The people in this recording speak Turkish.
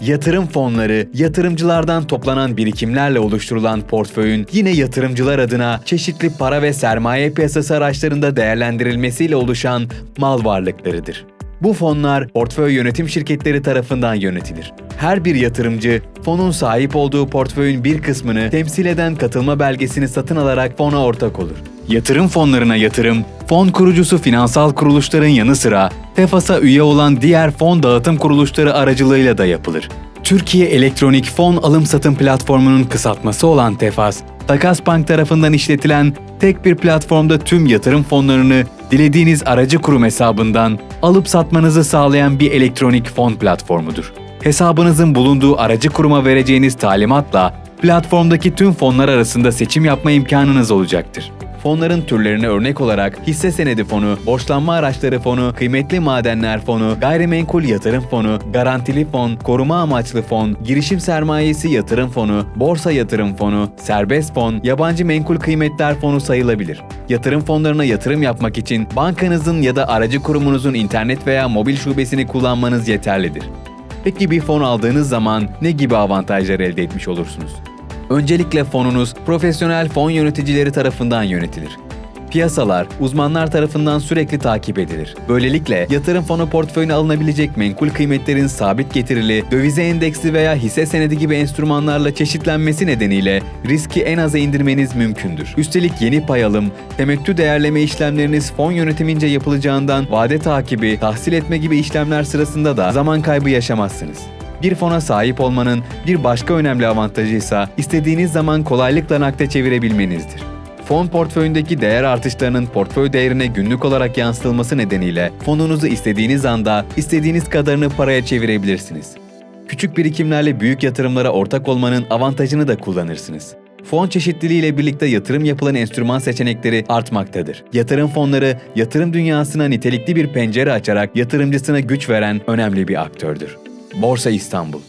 Yatırım fonları, yatırımcılardan toplanan birikimlerle oluşturulan portföyün yine yatırımcılar adına çeşitli para ve sermaye piyasası araçlarında değerlendirilmesiyle oluşan mal varlıklarıdır. Bu fonlar portföy yönetim şirketleri tarafından yönetilir. Her bir yatırımcı fonun sahip olduğu portföyün bir kısmını temsil eden katılma belgesini satın alarak fona ortak olur. Yatırım fonlarına yatırım, fon kurucusu finansal kuruluşların yanı sıra TEFAS'a üye olan diğer fon dağıtım kuruluşları aracılığıyla da yapılır. Türkiye Elektronik Fon Alım Satım Platformu'nun kısaltması olan TEFAS, Takas Bank tarafından işletilen tek bir platformda tüm yatırım fonlarını dilediğiniz aracı kurum hesabından alıp satmanızı sağlayan bir elektronik fon platformudur. Hesabınızın bulunduğu aracı kuruma vereceğiniz talimatla platformdaki tüm fonlar arasında seçim yapma imkanınız olacaktır. Fonların türlerine örnek olarak hisse senedi fonu, borçlanma araçları fonu, kıymetli madenler fonu, gayrimenkul yatırım fonu, garantili fon, koruma amaçlı fon, girişim sermayesi yatırım fonu, borsa yatırım fonu, serbest fon, yabancı menkul kıymetler fonu sayılabilir. Yatırım fonlarına yatırım yapmak için bankanızın ya da aracı kurumunuzun internet veya mobil şubesini kullanmanız yeterlidir. Peki bir fon aldığınız zaman ne gibi avantajlar elde etmiş olursunuz? Öncelikle fonunuz profesyonel fon yöneticileri tarafından yönetilir. Piyasalar uzmanlar tarafından sürekli takip edilir. Böylelikle yatırım fonu portföyüne alınabilecek menkul kıymetlerin sabit getirili, dövize endeksli veya hisse senedi gibi enstrümanlarla çeşitlenmesi nedeniyle riski en aza indirmeniz mümkündür. Üstelik yeni pay alım, temettü değerleme işlemleriniz fon yönetimince yapılacağından vade takibi, tahsil etme gibi işlemler sırasında da zaman kaybı yaşamazsınız. Bir fona sahip olmanın bir başka önemli avantajı ise istediğiniz zaman kolaylıkla nakde çevirebilmenizdir. Fon portföyündeki değer artışlarının portföy değerine günlük olarak yansıtılması nedeniyle fonunuzu istediğiniz anda istediğiniz kadarını paraya çevirebilirsiniz. Küçük birikimlerle büyük yatırımlara ortak olmanın avantajını da kullanırsınız. Fon çeşitliliği ile birlikte yatırım yapılan enstrüman seçenekleri artmaktadır. Yatırım fonları, yatırım dünyasına nitelikli bir pencere açarak yatırımcısına güç veren önemli bir aktördür. Borsa İstanbul